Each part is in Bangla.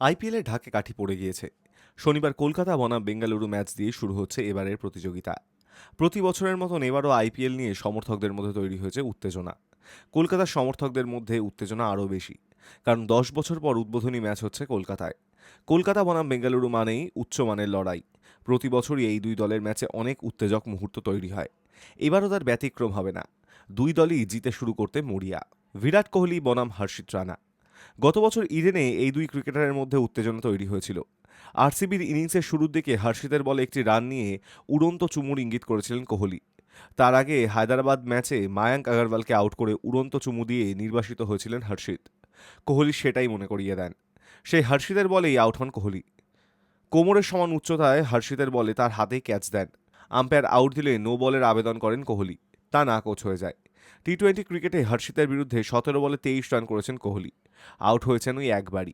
আইপিএলের ঢাকে কাঠি পড়ে গিয়েছে। শনিবার কলকাতা বনাম বেঙ্গালুরু ম্যাচ দিয়ে শুরু হচ্ছে এবারের প্রতিযোগিতা। প্রতি বছরের মতন এবারও আইপিএল নিয়ে সমর্থকদের মধ্যে তৈরি হয়েছে উত্তেজনা। কলকাতার সমর্থকদের মধ্যে উত্তেজনা আরও বেশি, কারণ দশ বছর পর উদ্বোধনী ম্যাচ হচ্ছে কলকাতায়। কলকাতা বনাম বেঙ্গালুরু মানেই উচ্চমানের লড়াই। প্রতি বছরই এই দুই দলের ম্যাচে অনেক উত্তেজক মুহূর্ত তৈরি হয়। এবারও তার ব্যতিক্রম হবে না। দুই দলই জিতে শুরু করতে মরিয়া। বিরাট কোহলি, বনাম, হর্ষিত রানা। গত বছর ইডেনে এই দুই ক্রিকেটারের মধ্যে উত্তেজনা তৈরি হয়েছিল। আরসিবির ইনিংসের শুরুর দিকে হর্ষিতের বলে একটি রান নিয়ে উড়ন্ত চুমুর ইঙ্গিত করেছিলেন কোহলি। তার আগে হায়দ্রাবাদ ম্যাচে মায়াঙ্ক আগরওয়ালকে আউট করে উড়ন্ত চুমু দিয়ে নির্বাসিত হয়েছিলেন হর্ষিত। কোহলি সেটাই মনে করিয়ে দেন। সেই হর্ষিতের বলেই আউট হন কোহলি। কোমরের সমান উচ্চতায় হর্ষিতের বলে তার হাতেই ক্যাচ দেন। আম্পায়ার আউট দিলে নো বলের আবেদন করেন কোহলি। তা না কোচ হয়ে যায়। টি টোয়েন্টি ক্রিকেটে হর্ষিতের বিরুদ্ধে সতেরো বলে তেইশ রান করেছেন কোহলি। আউট হয়েছেন ওই একবারই।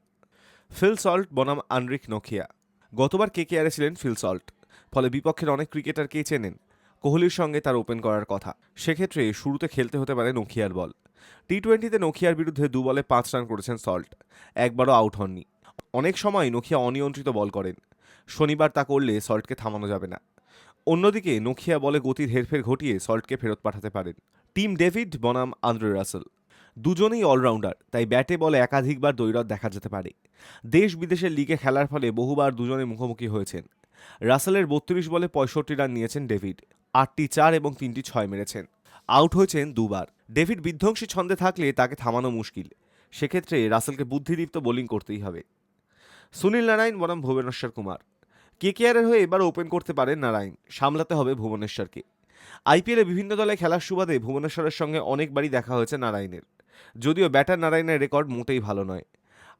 ফিল সল্ট, বনাম আনরিক নখিয়া গতবার কে কে ছিলেন ফিল সল্ট। ফলে বিপক্ষের অনেক ক্রিকেটারকেই চেনেন? কোহলির সঙ্গে তার ওপেন করার কথা। সেক্ষেত্রে শুরুতে খেলতে হতে পারে নখিয়ার বল। টি টোয়েন্টিতে নখিয়ার বিরুদ্ধে দু বলে পাঁচ রান করেছেন সল্ট। একবারও আউট হননি। অনেক সময় নখিয়া অনিয়ন্ত্রিত বল করেন। শনিবার তা করলে সল্টকে থামানো যাবে না। অন্যদিকে নখিয়া বলে গতির হেরফের ঘটিয়ে সল্টকে ফেরত পাঠাতে পারেন। টিম ডেভিড, বনাম আন্দ্রে রাসেল। দুজনেই অলরাউন্ডার, তাই ব্যাটে বলে একাধিকবার দৈরত দেখা যেতে পারে। দেশ বিদেশের লিগে খেলার ফলে বহুবার দুজনে মুখোমুখি হয়েছেন। রাসেলের বত্রিশ বলে পঁয়ষট্টি রান নিয়েছেন ডেভিড, আটটি চার এবং তিনটি ছয় মেরেছেন। আউট হয়েছেন দুবার। ডেভিড বিধ্বংসী ছন্দে থাকলে তাকে থামানো মুশকিল। সেক্ষেত্রে রাসেলকে বুদ্ধিদীপ্ত বোলিং করতেই হবে। সুনীল নারায়ণ, বনাম ভুবনেশ্বর কুমার। কেকেআরের হয়ে এবার ওপেন করতে পারেন নারায়ণ। সামলাতে হবে ভুবনেশ্বরকে। আইপিএলে বিভিন্ন দলে খেলার সুবাদে ভুবনেশ্বরের সঙ্গে অনেকবারই দেখা হয়েছে নারায়ণের। যদিও ব্যাটার নারায়ণের রেকর্ড মোটেই ভালো নয়।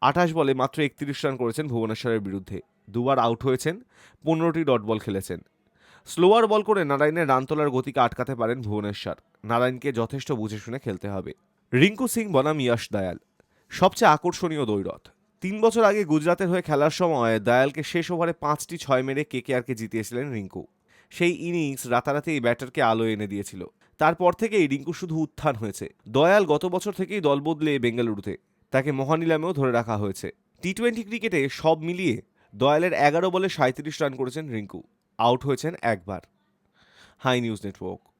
আঠাশ বলে মাত্র একত্রিশ রান করেছেন ভুবনেশ্বরের বিরুদ্ধে। দুবার আউট হয়েছেন, পনেরোটি ডট বল খেলেছেন। স্লোয়ার বল করে নারায়ণের রান তোলার গতিকে আটকাতে পারেন ভুবনেশ্বর। নারায়ণকে যথেষ্ট বুঝে শুনে খেলতে হবে। রিঙ্কু সিং, বনাম, ইয়াশ দয়াল। সবচেয়ে আকর্ষণীয় দৈরথ তিন বছর আগে গুজরাতের হয়ে খেলার সময় দয়ালকে শেষ ওভারে পাঁচটি ছয় মেরে কেকেআরকে জিতিয়েছিলেন রিঙ্কু। সেই ইনিংস রাতারাতি এই ব্যাটারকে আলো এনে দিয়েছিল। তারপর থেকেই রিঙ্কু শুধু উত্থান হয়েছে। দয়াল গত বছর থেকেই দল বদলে বেঙ্গালুরুতে। তাকে মহানিলামেও ধরে রাখা হয়েছে। টি টোয়েন্টি ক্রিকেটে সব মিলিয়ে দয়ালের এগারো বলে সাঁত্রিশ রান করেছেন রিঙ্কু। আউট হয়েছেন একবার। Hi news network.